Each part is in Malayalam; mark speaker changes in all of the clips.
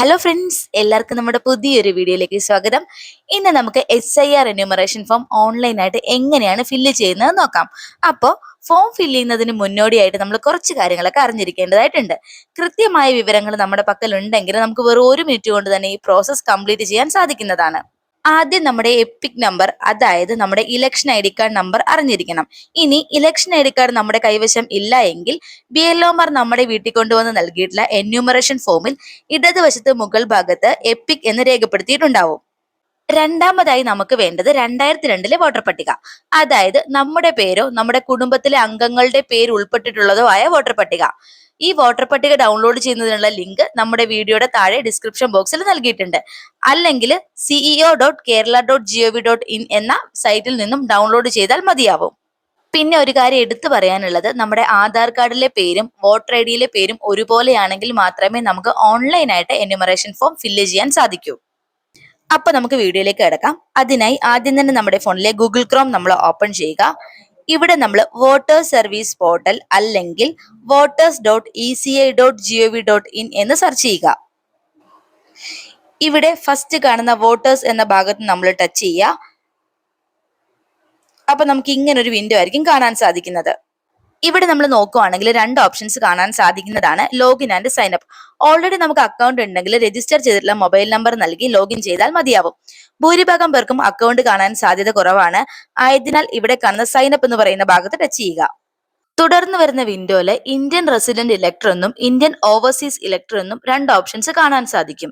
Speaker 1: ഹലോ ഫ്രണ്ട്സ് എല്ലാവർക്കും നമ്മുടെ പുതിയൊരു വീഡിയോയിലേക്ക് സ്വാഗതം. ഇന്ന് നമുക്ക് S I R enumeration form ഓൺലൈനായിട്ട് എങ്ങനെയാണ് ഫില്ല് ചെയ്യുന്നത് നോക്കാം. അപ്പോൾ ഫോം ഫില്ല് ചെയ്യുന്നതിന് മുന്നോടിയായിട്ട് നമ്മൾ കുറച്ച് കാര്യങ്ങളൊക്കെ അറിഞ്ഞിരിക്കേണ്ടതായിട്ടുണ്ട്. കൃത്യമായ വിവരങ്ങൾ നമ്മുടെ പക്കൽ ഉണ്ടെങ്കിൽ നമുക്ക് വെറും ഒരു മിനിറ്റ് കൊണ്ട് തന്നെ ഈ പ്രോസസ്സ് കംപ്ലീറ്റ് ചെയ്യാൻ സാധിക്കുന്നതാണ്. ആദ്യം നമ്മുടെ എപ്പിക് നമ്പർ അതായത് നമ്മുടെ election I D card number അറിഞ്ഞിരിക്കണം. ഇനി ഇലക്ഷൻ ഐ ഡി കാർഡ് നമ്മുടെ കൈവശം ഇല്ല എങ്കിൽ ബി എൽ ഒമാർ നമ്മുടെ വീട്ടിൽ കൊണ്ടുവന്ന് നൽകിയിട്ടുള്ള എന്യൂമറേഷൻ ഫോമിൽ ഇടതുവശത്ത് മുകൾ ഭാഗത്ത് എപ്പിക് എന്ന് രേഖപ്പെടുത്തിയിട്ടുണ്ടാവും. രണ്ടാമതായി നമുക്ക് വേണ്ടത് രണ്ടായിരത്തി രണ്ടിലെ വോട്ടർ പട്ടിക. അതായത് നമ്മുടെ പേരോ നമ്മുടെ കുടുംബത്തിലെ അംഗങ്ങളുടെ പേര് ഉൾപ്പെട്ടിട്ടുള്ളതോ ആയ വോട്ടർ പട്ടിക. ഈ വോട്ടർ പട്ടിക ഡൗൺലോഡ് ചെയ്യുന്നതിനുള്ള ലിങ്ക് നമ്മുടെ വീഡിയോയുടെ താഴെ ഡിസ്ക്രിപ്ഷൻ ബോക്സിൽ നൽകിയിട്ടുണ്ട്. അല്ലെങ്കിൽ CEO dot Kerala dot G O V dot in എന്ന സൈറ്റിൽ നിന്നും ഡൗൺലോഡ് ചെയ്താൽ മതിയാവും. പിന്നെ ഒരു കാര്യം എടുത്തു പറയാനുള്ളത് നമ്മുടെ ആധാർ കാർഡിലെ പേരും വോട്ടർ ഐ ഡിയിലെ പേരും ഒരുപോലെയാണെങ്കിൽ മാത്രമേ നമുക്ക് ഓൺലൈനായിട്ട് എന്യൂമറേഷൻ ഫോം ഫില്ല് ചെയ്യാൻ സാധിക്കൂ. അപ്പൊ നമുക്ക് വീഡിയോയിലേക്ക് കിടക്കാം. അതിനായി ആദ്യം തന്നെ നമ്മുടെ ഫോണിലെ ഗൂഗിൾ ക്രോം നമ്മൾ ഓപ്പൺ ചെയ്യുക. ഇവിടെ നമ്മൾ വോട്ടേഴ്സ് സർവീസ് പോർട്ടൽ അല്ലെങ്കിൽ voters dot E C I dot G O V dot in എന്ന് സെർച്ച് ചെയ്യുക. ഇവിടെ ഫസ്റ്റ് കാണുന്ന വോട്ടേഴ്സ് എന്ന ഭാഗത്ത് നമ്മൾ ടച്ച് ചെയ്യുക. അപ്പൊ നമുക്ക് ഇങ്ങനെ ഒരു വിൻഡോ ആയിരിക്കും കാണാൻ സാധിക്കുന്നത്. ഇവിടെ നമ്മൾ നോക്കുവാണെങ്കിൽ രണ്ട് ഓപ്ഷൻസ് കാണാൻ സാധിക്കുന്നതാണ് login and sign up already നമുക്ക് അക്കൗണ്ട് ഉണ്ടെങ്കിൽ രജിസ്റ്റർ ചെയ്തിട്ടുള്ള മൊബൈൽ നമ്പർ നൽകി ലോഗിൻ ചെയ്താൽ മതിയാവും. ഭൂരിഭാഗം പേർക്കും അക്കൗണ്ട് കാണാൻ സാധ്യത കുറവാണ്. ആയതിനാൽ ഇവിടെ കാണുന്ന സൈൻ അപ്പ് എന്ന് പറയുന്ന ഭാഗത്ത് ടച്ച് ചെയ്യുക. തുടർന്ന് വരുന്ന വിൻഡോയിൽ ഇന്ത്യൻ റെസിഡന്റ് ഇലക്ടർ എന്നും ഇന്ത്യൻ ഓവർസീസ് ഇലക്ടർ എന്നും രണ്ട് ഓപ്ഷൻസ് കാണാൻ സാധിക്കും.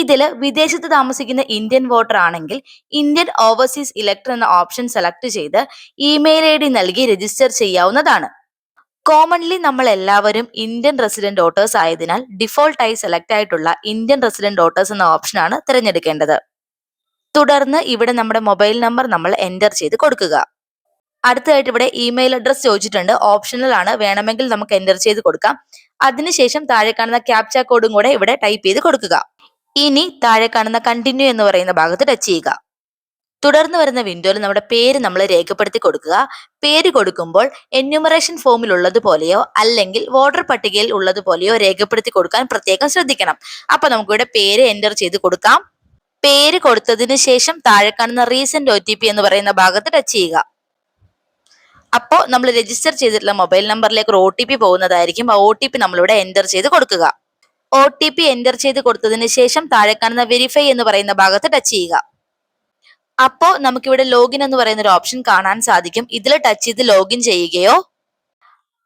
Speaker 1: ഇതിൽ വിദേശത്ത് താമസിക്കുന്ന ഇന്ത്യൻ വോട്ടർ ആണെങ്കിൽ ഇന്ത്യൻ ഓവർസീസ് ഇലക്ടർ എന്ന ഓപ്ഷൻ സെലക്ട് ചെയ്ത് ഇമെയിൽ ഐ ഡി നൽകി രജിസ്റ്റർ ചെയ്യാവുന്നതാണ്. കോമൺലി നമ്മൾ എല്ലാവരും ഇന്ത്യൻ റെസിഡന്റ് വോട്ടേഴ്സ് ആയതിനാൽ ഡിഫോൾട്ടായി സെലക്ട് ആയിട്ടുള്ള ഇന്ത്യൻ റെസിഡന്റ് വോട്ടേഴ്സ് എന്ന ഓപ്ഷനാണ് തിരഞ്ഞെടുക്കേണ്ടത്. തുടർന്ന് ഇവിടെ നമ്മുടെ മൊബൈൽ നമ്പർ നമ്മൾ എന്റർ ചെയ്ത് കൊടുക്കുക. അടുത്തതായിട്ട് ഇവിടെ ഇമെയിൽ അഡ്രസ് ചോദിച്ചിട്ടുണ്ട്. ഓപ്ഷണൽ ആണ്. വേണമെങ്കിൽ നമുക്ക് എന്റർ ചെയ്ത് കൊടുക്കാം. അതിനുശേഷം താഴെ കാണുന്ന ക്യാപ്ച കോഡും കൂടെ ഇവിടെ ടൈപ്പ് ചെയ്ത് കൊടുക്കുക. ഇനി താഴെ കാണുന്ന കണ്ടിന്യൂ എന്ന് പറയുന്ന ഭാഗത്ത് ടച്ച് ചെയ്യുക. തുടർന്ന് വരുന്ന വിൻഡോയിൽ നമ്മുടെ പേര് നമ്മൾ രേഖപ്പെടുത്തി കൊടുക്കുക. പേര് കൊടുക്കുമ്പോൾ എന്യൂമറേഷൻ ഫോമിൽ ഉള്ളതുപോലെയോ അല്ലെങ്കിൽ വോട്ടർ പട്ടികയിൽ ഉള്ളതുപോലെയോ രേഖപ്പെടുത്തി കൊടുക്കാൻ പ്രത്യേകം ശ്രദ്ധിക്കണം. അപ്പൊ നമുക്കിവിടെ പേര് എന്റർ ചെയ്ത് കൊടുക്കാം. പേര് കൊടുത്തതിന് ശേഷം താഴെ കാണുന്ന റീസെന്റ് ഒ എന്ന് പറയുന്ന ഭാഗത്ത് ടച്ച് ചെയ്യുക. അപ്പോൾ നമ്മൾ രജിസ്റ്റർ ചെയ്തിട്ടുള്ള മൊബൈൽ നമ്പറിലേക്ക് ഒരു ഒ പോകുന്നതായിരിക്കും. ആ ഒ നമ്മളിവിടെ എന്റർ ചെയ്ത് കൊടുക്കുക. ഒ ടി പി എന്റർ ചെയ്ത് കൊടുത്തതിന് ശേഷം താഴെ കാണുന്ന വെരിഫൈ എന്ന് പറയുന്ന ഭാഗത്ത് ടച്ച് ചെയ്യുക. അപ്പോൾ നമുക്കിവിടെ ലോഗിൻ എന്ന് പറയുന്ന ഒരു ഓപ്ഷൻ കാണാൻ സാധിക്കും. ഇതിൽ ടച്ച് ചെയ്ത് ലോഗിൻ ചെയ്യുകയോ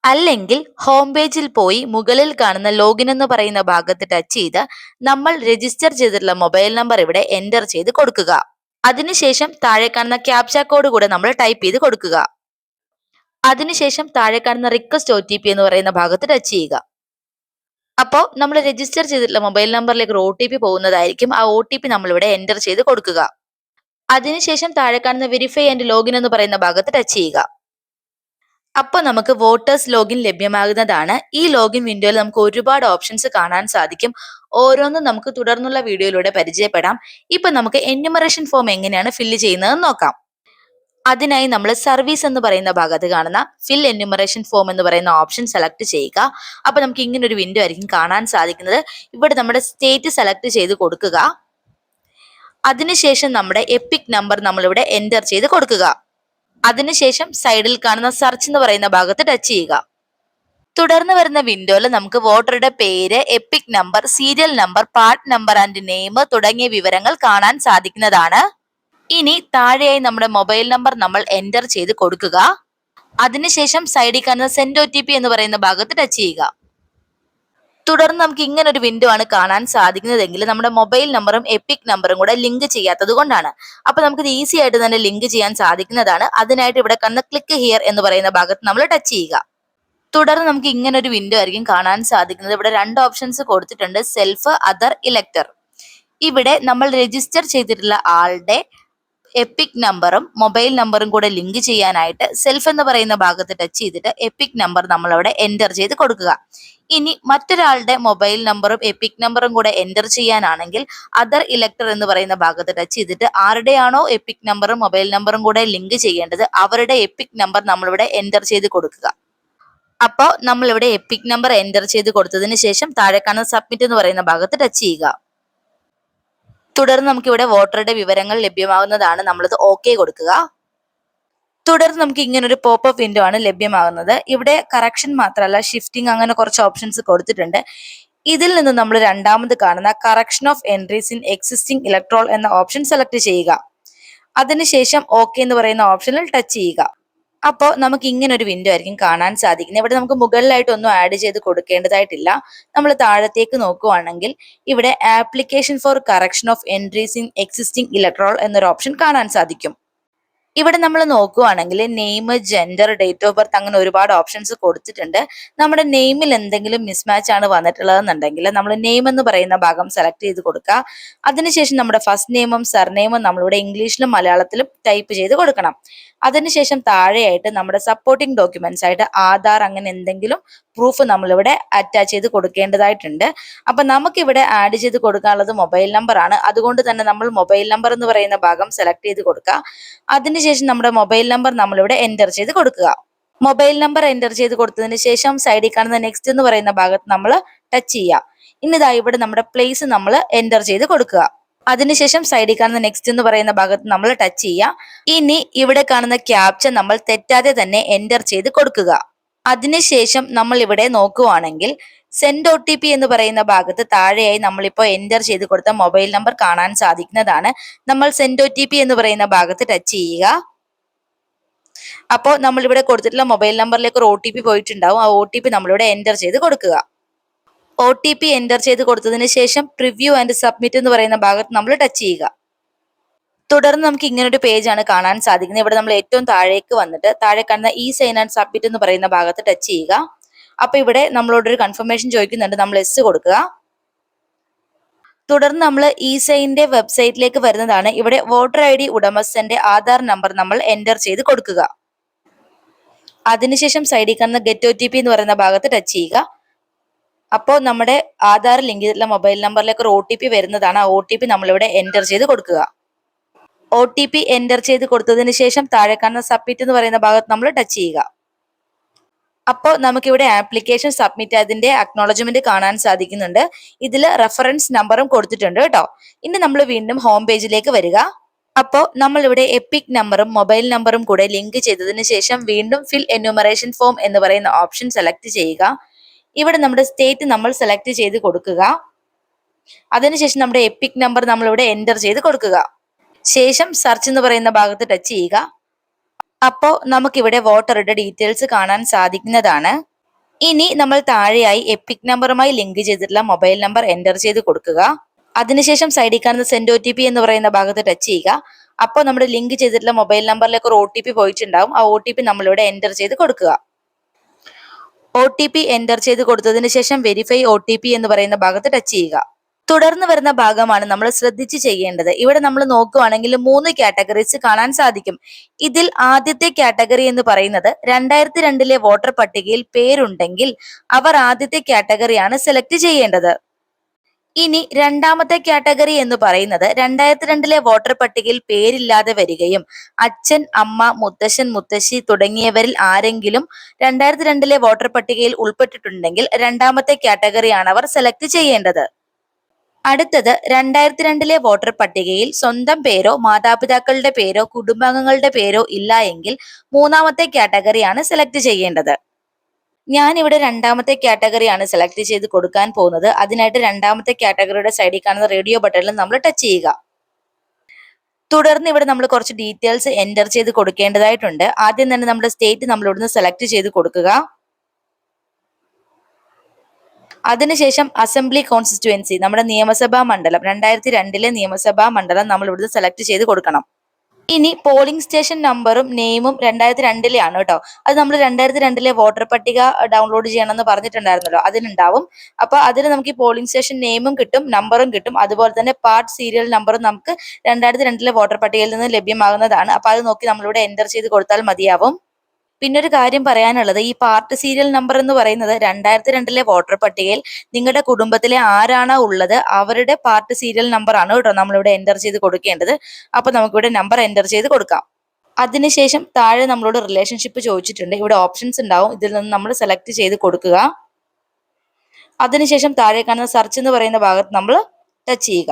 Speaker 1: അല്ലെങ്കിൽ ഹോം പേജിൽ പോയി മുകളിൽ കാണുന്ന ലോഗിൻ എന്ന് പറയുന്ന ഭാഗത്ത് ടച്ച് ചെയ്ത് നമ്മൾ രജിസ്റ്റർ ചെയ്തിട്ടുള്ള മൊബൈൽ നമ്പർ ഇവിടെ എന്റർ ചെയ്ത് കൊടുക്കുക. അതിനുശേഷം താഴെ കാണുന്ന ക്യാപ്ച കോഡ് കൂടെ നമ്മൾ ടൈപ്പ് ചെയ്ത് കൊടുക്കുക. അതിനുശേഷം താഴെ കാണുന്ന റിക്വസ്റ്റ് ഒ എന്ന് പറയുന്ന ഭാഗത്ത് ടച്ച് ചെയ്യുക. അപ്പോൾ നമ്മൾ രജിസ്റ്റർ ചെയ്തിട്ടുള്ള മൊബൈൽ നമ്പറിലേക്ക് ഒരു ഒ ടി പി പോകുന്നതായിരിക്കും. ആ ഒ ടി പി നമ്മളിവിടെ എന്റർ ചെയ്ത് കൊടുക്കുക. അതിനുശേഷം താഴെ കാണുന്ന വെരിഫൈ ആൻഡ് ലോഗിൻ എന്ന് പറയുന്ന ഭാഗത്ത് ടച്ച് ചെയ്യുക. അപ്പോൾ നമുക്ക് വോട്ടേഴ്സ് ലോഗിൻ ലഭ്യമാകുന്നതാണ്. ഈ ലോഗിൻ വിൻഡോയിൽ നമുക്ക് ഒരുപാട് ഓപ്ഷൻസ് കാണാൻ സാധിക്കും. ഓരോന്നും നമുക്ക് തുടർന്നുള്ള വീഡിയോയിലൂടെ പരിചയപ്പെടാം. ഇപ്പൊ നമുക്ക് എന്യൂമറേഷൻ ഫോം എങ്ങനെയാണ് ഫില്ല് ചെയ്യുന്നതെന്ന് നോക്കാം. അതിനായി നമ്മൾ സർവീസ് എന്ന് പറയുന്ന ഭാഗത്ത് കാണുന്ന ഫിൽ എന്യൂമറേഷൻ ഫോം എന്ന് പറയുന്ന ഓപ്ഷൻ സെലക്ട് ചെയ്യുക. അപ്പൊ നമുക്ക് ഇങ്ങനെ ഒരു വിൻഡോ ആയിരിക്കും കാണാൻ സാധിക്കുന്നത്. ഇവിടെ നമ്മുടെ സ്റ്റേറ്റ് സെലക്ട് ചെയ്ത് കൊടുക്കുക. അതിനുശേഷം നമ്മുടെ എപ്പിക് നമ്പർ നമ്മളിവിടെ എന്റർ ചെയ്ത് കൊടുക്കുക. അതിനുശേഷം സൈഡിൽ കാണുന്ന സെർച്ച് എന്ന് പറയുന്ന ഭാഗത്ത് ടച്ച് ചെയ്യുക. തുടർന്ന് വരുന്ന വിൻഡോയിൽ നമുക്ക് വോട്ടറുടെ പേര് EPIC number serial number part number and name തുടങ്ങിയ വിവരങ്ങൾ കാണാൻ സാധിക്കുന്നതാണ്. ഇനി താഴെയായി നമ്മുടെ മൊബൈൽ നമ്പർ നമ്മൾ എന്റർ ചെയ്ത് കൊടുക്കുക. അതിനുശേഷം സൈഡിൽ കാണുന്ന സെൻഡ് ഒ ടി പി എന്ന് പറയുന്ന ഭാഗത്ത് ടച്ച് ചെയ്യുക. തുടർന്ന് നമുക്ക് ഇങ്ങനെ ഒരു വിൻഡോ ആണ് കാണാൻ സാധിക്കുന്നതെങ്കിൽ നമ്മുടെ മൊബൈൽ നമ്പറും എപ്പിക് നമ്പറും കൂടെ ലിങ്ക് ചെയ്യാത്തത് കൊണ്ടാണ്. അപ്പൊ നമുക്ക് ഇത് ഈസി ആയിട്ട് തന്നെ ലിങ്ക് ചെയ്യാൻ സാധിക്കുന്നതാണ്. അതിനായിട്ട് ഇവിടെ കാണുന്ന ക്ലിക്ക് ഹിയർ എന്ന് പറയുന്ന ഭാഗത്ത് നമ്മൾ ടച്ച് ചെയ്യുക. തുടർന്ന് നമുക്ക് ഇങ്ങനെ ഒരു വിൻഡോ ആയിരിക്കും കാണാൻ സാധിക്കുന്നത്. ഇവിടെ രണ്ട് ഓപ്ഷൻസ് കൊടുത്തിട്ടുണ്ട്. സെൽഫ് അതർ ഇലക്ടർ ഇവിടെ നമ്മൾ രജിസ്റ്റർ ചെയ്തിട്ടുള്ള ആളുടെ എപ്പിക് നമ്പറും മൊബൈൽ നമ്പറും കൂടെ ലിങ്ക് ചെയ്യാനായിട്ട് സെൽഫ് എന്ന് പറയുന്ന ഭാഗത്ത് ടച്ച് ചെയ്തിട്ട് എപ്പിക് നമ്പർ നമ്മൾ അവിടെ എന്റർ ചെയ്ത് കൊടുക്കുക. ഇനി മറ്റൊരാളുടെ മൊബൈൽ നമ്പറും എപ്പിക് നമ്പറും കൂടെ എന്റർ ചെയ്യാനാണെങ്കിൽ അതർ ഇലക്ടർ എന്ന് പറയുന്ന ഭാഗത്ത് ടച്ച് ചെയ്തിട്ട് ആരുടെയാണോ എപ്പിക് നമ്പറും മൊബൈൽ നമ്പറും കൂടെ ലിങ്ക് ചെയ്യേണ്ടത് അവരുടെ എപ്പിക് നമ്പർ നമ്മളിവിടെ എന്റർ ചെയ്ത് കൊടുക്കുക. അപ്പോൾ നമ്മളിവിടെ എപ്പിക് നമ്പർ എന്റർ ചെയ്ത് കൊടുത്തതിന് ശേഷം താഴെ കാണുന്ന സബ്മിറ്റ് എന്ന് പറയുന്ന ഭാഗത്ത് ടച്ച് ചെയ്യുക. തുടർന്ന് നമുക്ക് ഇവിടെ വോട്ടറുടെ വിവരങ്ങൾ ലഭ്യമാകുന്നതാണ് നമ്മളത് ഓക്കെ കൊടുക്കുക. തുടർന്ന് നമുക്ക് ഇങ്ങനെ ഒരു പോപ്പ് വിൻഡോ ആണ് ലഭ്യമാകുന്നത് ഇവിടെ കറക്ഷൻ മാത്രമല്ല ഷിഫ്റ്റിംഗ് അങ്ങനെ കുറച്ച് ഓപ്ഷൻസ് കൊടുത്തിട്ടുണ്ട്. ഇതിൽ നിന്ന് നമ്മൾ രണ്ടാമത് കാണുന്ന correction of entries in existing electoral എന്ന ഓപ്ഷൻ സെലക്ട് ചെയ്യുക. അതിനുശേഷം ഓക്കെ എന്ന് പറയുന്ന ഓപ്ഷനിൽ ടച്ച് ചെയ്യുക. അപ്പോൾ നമുക്ക് ഇങ്ങനെ ഒരു വിൻഡോ ആയിരിക്കും കാണാൻ സാധിക്കുന്നത്. ഇവിടെ നമുക്ക് മുകളിലായിട്ട് ഒന്നും ആഡ് ചെയ്ത് കൊടുക്കേണ്ടതായിട്ടില്ല. നമ്മൾ താഴത്തേക്ക് നോക്കുവാണെങ്കിൽ ഇവിടെ application for correction of entries in existing electoral എന്നൊരു ഓപ്ഷൻ കാണാൻ സാധിക്കും. ഇവിടെ നമ്മൾ നോക്കുവാണെങ്കിൽ name gender date of birth അങ്ങനെ ഒരുപാട് ഓപ്ഷൻസ് കൊടുത്തിട്ടുണ്ട്. നമ്മുടെ നെയിമിൽ എന്തെങ്കിലും മിസ്മാച്ച് ആണ് വന്നിട്ടുള്ളതെന്നുണ്ടെങ്കിൽ നമ്മൾ നെയിം എന്ന് പറയുന്ന ഭാഗം സെലക്ട് ചെയ്ത് കൊടുക്കുക. അതിനുശേഷം നമ്മുടെ ഫസ്റ്റ് നെയിമും സർനെയിമും നമ്മളിവിടെ ഇംഗ്ലീഷിലും മലയാളത്തിലും ടൈപ്പ് ചെയ്ത് കൊടുക്കണം. അതിനുശേഷം താഴെയായിട്ട് നമ്മുടെ സപ്പോർട്ടിംഗ് ഡോക്യുമെന്റ്സ് ആയിട്ട് ആധാർ അങ്ങനെ എന്തെങ്കിലും പ്രൂഫ് നമ്മളിവിടെ അറ്റാച്ച് ചെയ്ത് കൊടുക്കേണ്ടതായിട്ടുണ്ട്. അപ്പൊ നമുക്കിവിടെ ആഡ് ചെയ്ത് കൊടുക്കാനുള്ളത് മൊബൈൽ നമ്പർ ആണ്. അതുകൊണ്ട് തന്നെ നമ്മൾ മൊബൈൽ നമ്പർ എന്ന് പറയുന്ന ഭാഗം സെലക്ട് ചെയ്ത് കൊടുക്കുക. അതിനുശേഷം നമ്മുടെ മൊബൈൽ നമ്പർ നമ്മളിവിടെ എന്റർ ചെയ്ത് കൊടുക്കുക. മൊബൈൽ നമ്പർ എന്റർ ചെയ്ത് കൊടുത്തതിന് ശേഷം സൈഡിൽ കാണുന്ന നെക്സ്റ്റ് എന്ന് പറയുന്ന ഭാഗത്ത് നമ്മൾ ടച്ച് ചെയ്യുക. ഇന്നിതാ ഇവിടെ നമ്മുടെ പ്ലേസ് നമ്മൾ എന്റർ ചെയ്ത് കൊടുക്കുക. അതിനുശേഷം സൈഡിൽ കാണുന്ന നെക്സ്റ്റ് എന്ന് പറയുന്ന ഭാഗത്ത് നമ്മൾ ടച്ച് ചെയ്യുക. ഇനി ഇവിടെ കാണുന്ന ക്യാപ്ച നമ്മൾ തെറ്റാതെ തന്നെ എന്റർ ചെയ്ത് കൊടുക്കുക. അതിനുശേഷം നമ്മൾ ഇവിടെ നോക്കുവാണെങ്കിൽ സെൻഡ് ഒ ടി പി എന്ന് പറയുന്ന ഭാഗത്ത് താഴെയായി നമ്മളിപ്പോൾ എന്റർ ചെയ്ത് കൊടുത്ത മൊബൈൽ നമ്പർ കാണാൻ സാധിക്കുന്നതാണ്. നമ്മൾ സെൻഡ് ഒ ടി പി എന്ന് പറയുന്ന ഭാഗത്ത് ടച്ച് ചെയ്യുക. അപ്പോൾ നമ്മളിവിടെ കൊടുത്തിട്ടുള്ള മൊബൈൽ നമ്പറിലേക്ക് ഒരു ഒ ടി പി പോയിട്ടുണ്ടാവും. ആ ഒ ടി പി നമ്മളിവിടെ എന്റർ ചെയ്ത് കൊടുക്കുക. ഒ ടി പി എന്റർ ചെയ്ത് കൊടുത്തതിന് ശേഷം പ്രിവ്യൂ ആൻഡ് സബ്മിറ്റ് എന്ന് പറയുന്ന ഭാഗത്ത് നമ്മൾ ടച്ച് ചെയ്യുക. തുടർന്ന് നമുക്ക് ഇങ്ങനെ ഒരു പേജ് ആണ് കാണാൻ സാധിക്കുന്നത്. ഇവിടെ നമ്മൾ ഏറ്റവും താഴേക്ക് വന്നിട്ട് താഴെ കാണുന്ന ഈ സൈൻ ആൻഡ് സബ്മിറ്റ് എന്ന് പറയുന്ന ഭാഗത്ത് ടച്ച് ചെയ്യുക. അപ്പൊ ഇവിടെ നമ്മളോട് ഒരു കൺഫർമേഷൻ ചോദിക്കുന്നുണ്ട്. നമ്മൾ എസ് കൊടുക്കുക. തുടർന്ന് നമ്മൾ ഇ സൈന്റെ വെബ്സൈറ്റിലേക്ക് വരുന്നതാണ്. ഇവിടെ വോട്ടർ ഐ ഡി ഉടമസ്ഥന്റെ ആധാർ നമ്പർ നമ്മൾ എന്റർ ചെയ്ത് കൊടുക്കുക. അതിനുശേഷം സൈഡിൽ കാണുന്ന ഗെറ്റ് ഒ ടി പി എന്ന് പറയുന്ന ഭാഗത്ത് ടച്ച് ചെയ്യുക. അപ്പോൾ നമ്മുടെ ആധാർ ലിങ്ക് ചെയ്തിട്ടുള്ള മൊബൈൽ നമ്പറിലേക്ക് ഒരു ഒ ടി പി വരുന്നതാണ്. ആ ഒ ടി പി നമ്മളിവിടെ എന്റർ ചെയ്ത് കൊടുക്കുക. ഒ ടി പി എന്റർ ചെയ്ത് കൊടുത്തതിന് ശേഷം താഴെ കാണുന്ന സബ്മിറ്റ് എന്ന് പറയുന്ന ഭാഗത്ത് നമ്മൾ ടച്ച് ചെയ്യുക. അപ്പോൾ നമുക്കിവിടെ ആപ്ലിക്കേഷൻ സബ്മിറ്റ് അതിന്റെ അക്നോളജ്മെന്റ് കാണാൻ സാധിക്കുന്നുണ്ട്. ഇതിൽ റെഫറൻസ് നമ്പറും കൊടുത്തിട്ടുണ്ട് കേട്ടോ. ഇനി നമ്മൾ വീണ്ടും ഹോം പേജിലേക്ക് വരിക. അപ്പോൾ നമ്മൾ ഇവിടെ എപ്പിക് നമ്പറും മൊബൈൽ നമ്പറും കൂടെ ലിങ്ക് ചെയ്തതിന് ശേഷം വീണ്ടും ഫിൽ എന്യൂമറേഷൻ ഫോം എന്ന് പറയുന്ന ഓപ്ഷൻ സെലക്ട് ചെയ്യുക. ഇവിടെ നമ്മുടെ സ്റ്റേറ്റ് നമ്മൾ സെലക്ട് ചെയ്ത് കൊടുക്കുക. അതിനുശേഷം നമ്മുടെ എപ്പിക് നമ്പർ നമ്മൾ ഇവിടെ എന്റർ ചെയ്ത് കൊടുക്കുക. ശേഷം സെർച്ച് എന്ന് പറയുന്ന ഭാഗത്ത് ടച്ച് ചെയ്യുക. അപ്പോൾ നമുക്കിവിടെ വോട്ടറുടെ ഡീറ്റെയിൽസ് കാണാൻ സാധിക്കുന്നതാണ്. ഇനി നമ്മൾ താഴെയായി എപ്പിക് നമ്പറുമായി ലിങ്ക് ചെയ്തിട്ടുള്ള മൊബൈൽ നമ്പർ എന്റർ ചെയ്ത് കൊടുക്കുക. അതിനുശേഷം സൈഡിൽ കാണുന്ന സെൻഡ് ഒ ടി പി എന്ന് പറയുന്ന ഭാഗത്ത് ടച്ച് ചെയ്യുക. അപ്പോൾ നമ്മുടെ ലിങ്ക് ചെയ്തിട്ടുള്ള മൊബൈൽ നമ്പറിലേക്ക് ഒരു ഒ ടി പി പോയിട്ടുണ്ടാവും. ആ ഒ ടി പി നമ്മളിവിടെ എന്റർ ചെയ്ത് കൊടുക്കുക. ഒ ടി പി എന്റർ ചെയ്ത് കൊടുത്തതിന് ശേഷം വെരിഫൈ ഒ ടി പി എന്ന് പറയുന്ന ഭാഗത്ത് ടച്ച് ചെയ്യുക. തുടർന്ന് വരുന്ന ഭാഗമാണ് നമ്മൾ ശ്രദ്ധിച്ച് ചെയ്യേണ്ടത്. ഇവിടെ നമ്മൾ നോക്കുകയാണെങ്കിൽ മൂന്ന് കാറ്റഗറീസ് കാണാൻ സാധിക്കും. ഇതിൽ ആദ്യത്തെ കാറ്റഗറി എന്ന് പറയുന്നത് രണ്ടായിരത്തി രണ്ടിലെ വോട്ടർ പട്ടികയിൽ പേരുണ്ടെങ്കിൽ അവർ ആദ്യത്തെ കാറ്റഗറിയാണ് സെലക്ട് ചെയ്യേണ്ടത്. ഇനി രണ്ടാമത്തെ കാറ്റഗറി എന്ന് പറയുന്നത് രണ്ടായിരത്തി രണ്ടിലെ വോട്ടർ പട്ടികയിൽ പേരില്ലാതെ വരികയും അച്ഛൻ അമ്മ മുത്തശ്ശൻ മുത്തശ്ശി തുടങ്ങിയവരിൽ ആരെങ്കിലും രണ്ടായിരത്തി രണ്ടിലെ വോട്ടർ പട്ടികയിൽ ഉൾപ്പെട്ടിട്ടുണ്ടെങ്കിൽ രണ്ടാമത്തെ കാറ്റഗറിയാണ് അവർ സെലക്ട് ചെയ്യേണ്ടത്. അടുത്തത് രണ്ടായിരത്തി രണ്ടിലെ വോട്ടർ പട്ടികയിൽ സ്വന്തം പേരോ മാതാപിതാക്കളുടെ പേരോ കുടുംബാംഗങ്ങളുടെ പേരോ ഇല്ല എങ്കിൽ മൂന്നാമത്തെ കാറ്റഗറിയാണ് സെലക്ട് ചെയ്യേണ്ടത്. ഞാൻ ഇവിടെ രണ്ടാമത്തെ കാറ്റഗറിയാണ് സെലക്ട് ചെയ്ത് കൊടുക്കാൻ പോകുന്നത്. അതിനായിട്ട് രണ്ടാമത്തെ കാറ്റഗറിയുടെ സൈഡിൽ കാണുന്ന റേഡിയോ ബട്ടണിൽ നമ്മൾ ടച്ച് ചെയ്യുക. തുടർന്ന് ഇവിടെ നമ്മൾ കുറച്ച് ഡീറ്റെയിൽസ് എന്റർ ചെയ്ത് കൊടുക്കേണ്ടതായിട്ടുണ്ട്. ആദ്യം തന്നെ നമ്മുടെ സ്റ്റേറ്റ് നമ്മൾ ഇവിടുന്ന് സെലക്ട് ചെയ്ത് കൊടുക്കുക. അതിനുശേഷം അസംബ്ലി കോൺസ്റ്റിറ്റുവൻസി നമ്മുടെ നിയമസഭാ മണ്ഡലം. രണ്ടായിരത്തി രണ്ടിലെ നിയമസഭാ മണ്ഡലം നമ്മൾ ഇവിടുന്ന് സെലക്ട് ചെയ്ത് കൊടുക്കണം. ഇനി പോളിംഗ് സ്റ്റേഷൻ നമ്പറും നെയിമും രണ്ടായിരത്തി രണ്ടിലെ ആണ് കേട്ടോ. അത് നമ്മൾ രണ്ടായിരത്തി രണ്ടിലെ വോട്ടർ പട്ടിക ഡൗൺലോഡ് ചെയ്യണമെന്ന് പറഞ്ഞിട്ടുണ്ടായിരുന്നല്ലോ. അതിനുണ്ടാവും അപ്പൊ അതിന് നമുക്ക് ഈ പോളിംഗ് സ്റ്റേഷൻ നെയിമും കിട്ടും നമ്പറും കിട്ടും. അതുപോലെ തന്നെ പാർട്ട് സീരിയൽ നമ്പറും നമുക്ക് രണ്ടായിരത്തി രണ്ടിലെ വോട്ടർ പട്ടികയിൽ നിന്ന് ലഭ്യമാകുന്നതാണ്. അപ്പൊ അത് നോക്കി നമ്മളിവിടെ എന്റർ ചെയ്ത് കൊടുത്താൽ മതിയാവും. പിന്നെ ഒരു കാര്യം പറയാനുള്ളത് ഈ പാർട്ട് സീരിയൽ നമ്പർ എന്ന് പറയുന്നത് രണ്ടായിരത്തി രണ്ടിലെ വോട്ടർ പട്ടികയിൽ നിങ്ങളുടെ കുടുംബത്തിലെ ആരാണോ ഉള്ളത് അവരുടെ പാർട്ട് സീരിയൽ നമ്പർ ആണ് കേട്ടോ നമ്മളിവിടെ എന്റർ ചെയ്ത് കൊടുക്കേണ്ടത്. അപ്പൊ നമുക്കിവിടെ നമ്പർ എന്റർ ചെയ്ത് കൊടുക്കാം. അതിനുശേഷം താഴെ നമ്മളോട് റിലേഷൻഷിപ്പ് ചോദിച്ചിട്ടുണ്ട്. ഇവിടെ ഓപ്ഷൻസ് ഉണ്ടാവും. ഇതിൽ നിന്ന് നമ്മൾ സെലക്ട് ചെയ്ത് കൊടുക്കുക. അതിനുശേഷം താഴെ കാണുന്ന സെർച്ച് എന്ന് പറയുന്ന ഭാഗത്ത് നമ്മൾ ടച്ച് ചെയ്യുക.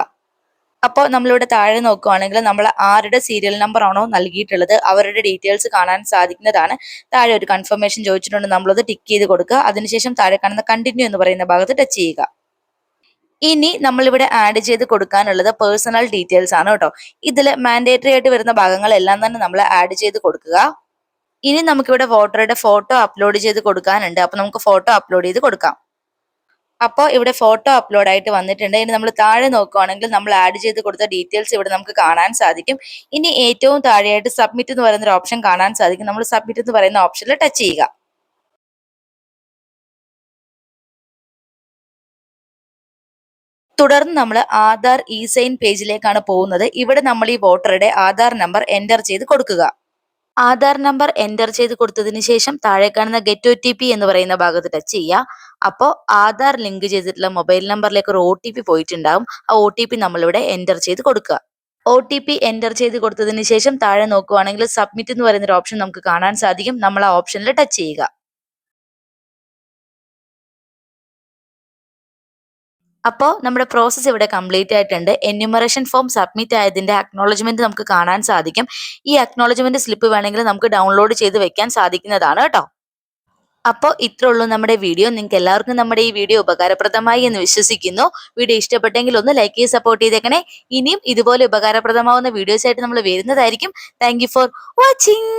Speaker 1: അപ്പോൾ നമ്മളിവിടെ താഴെ നോക്കുകയാണെങ്കിൽ നമ്മൾ ആരുടെ സീരിയൽ നമ്പർ ആണോ നൽകിയിട്ടുള്ളത് അവരുടെ ഡീറ്റെയിൽസ് കാണാൻ സാധിക്കുന്നതാണ്. താഴെ ഒരു കൺഫർമേഷൻ ചോദിച്ചിട്ടുണ്ട് നമ്മളത് ടിക്ക് ചെയ്ത് കൊടുക്കുക. അതിനുശേഷം താഴെ കാണുന്ന കണ്ടിന്യൂ എന്ന് പറയുന്ന ഭാഗത്ത് ടച്ച് ചെയ്യുക. ഇനി നമ്മളിവിടെ ആഡ് ചെയ്ത് കൊടുക്കാനുള്ളത് പേഴ്സണൽ ഡീറ്റെയിൽസ് ആണ് കേട്ടോ. ഇതിൽ മാൻഡേറ്ററി ആയിട്ട് വരുന്ന ഭാഗങ്ങളെല്ലാം തന്നെ നമ്മൾ ആഡ് ചെയ്ത് കൊടുക്കുക. ഇനി നമുക്കിവിടെ വോട്ടറുടെ ഫോട്ടോ അപ്ലോഡ് ചെയ്ത് കൊടുക്കാനുണ്ട്. അപ്പൊ നമുക്ക് ഫോട്ടോ അപ്ലോഡ് ചെയ്ത് കൊടുക്കാം. അപ്പോൾ ഇവിടെ ഫോട്ടോ അപ്ലോഡ് ആയിട്ട് വന്നിട്ടുണ്ട്. ഇനി നമ്മൾ താഴെ നോക്കുവാണെങ്കിൽ നമ്മൾ ആഡ് ചെയ്ത് കൊടുത്ത ഡീറ്റെയിൽസ് ഇവിടെ നമുക്ക് കാണാൻ സാധിക്കും. ഇനി ഏറ്റവും താഴെയായിട്ട് സബ്മിറ്റ് എന്ന് പറയുന്ന ഒരു ഓപ്ഷൻ കാണാൻ സാധിക്കും. നമ്മൾ സബ്മിറ്റ് എന്ന് പറയുന്ന ഓപ്ഷനിൽ ടച്ച് ചെയ്യുക. തുടർന്ന് നമ്മൾ ആധാർ ഇ സൈൻ പേജിലേക്കാണ് പോകുന്നത്. ഇവിടെ നമ്മൾ ഈ വോട്ടറുടെ ആധാർ നമ്പർ എന്റർ ചെയ്ത് കൊടുക്കുക. ആധാർ നമ്പർ എന്റർ ചെയ്ത് കൊടുത്തതിന് ശേഷം താഴെ കാണുന്ന ഗെറ്റ് ഒ ടി പി എന്ന് പറയുന്ന ഭാഗത്ത് ടച്ച് ചെയ്യുക അപ്പോൾ ആധാർ ലിങ്ക് ചെയ്തിട്ടുള്ള മൊബൈൽ നമ്പറിലേക്ക് ഒരു ഒ ടി പി പോയിട്ടുണ്ടാകും ആ ഒ ടി പി നമ്മളിവിടെ എന്റർ ചെയ്ത് കൊടുക്കുക. ഒ ടി പി എന്റർ ചെയ്ത് കൊടുത്തതിന് ശേഷം താഴെ നോക്കുവാണെങ്കിൽ സബ്മിറ്റ് എന്ന് പറയുന്ന ഒരു ഓപ്ഷൻ നമുക്ക് കാണാൻ സാധിക്കും. നമ്മൾ ആ ഓപ്ഷനിൽ ടച്ച് ചെയ്യുക. അപ്പോൾ നമ്മുടെ പ്രോസസ്സ് ഇവിടെ കംപ്ലീറ്റ് ആയിട്ടുണ്ട്. എന്യൂമറേഷൻ ഫോം സബ്മിറ്റ് ആയതിന്റെ അക്നോളജ്മെന്റ് നമുക്ക് കാണാൻ സാധിക്കും. ഈ അക്നോളജ്മെന്റ് സ്ലിപ്പ് വേണമെങ്കിൽ നമുക്ക് ഡൗൺലോഡ് ചെയ്ത് വെക്കാൻ സാധിക്കുന്നതാണ് കേട്ടോ. അപ്പോൾ ഇത്രേ ഉള്ളൂ നമ്മുടെ വീഡിയോ നിങ്ങൾക്ക് എല്ലാവർക്കും നമ്മുടെ ഈ വീഡിയോ ഉപകാരപ്രദമായി എന്ന് വിശ്വസിക്കുന്നു. വീഡിയോ ഇഷ്ടപ്പെട്ടെങ്കിൽ ഒന്ന് ലൈക്ക് ചെയ്ത് സപ്പോർട്ട് ചെയ്തേക്കണേ. ഇനിയും ഇതുപോലെ ഉപകാരപ്രദമാവുന്ന വീഡിയോസ് ആയിട്ട് നമ്മൾ വരുന്നതായിരിക്കും. Thank for watching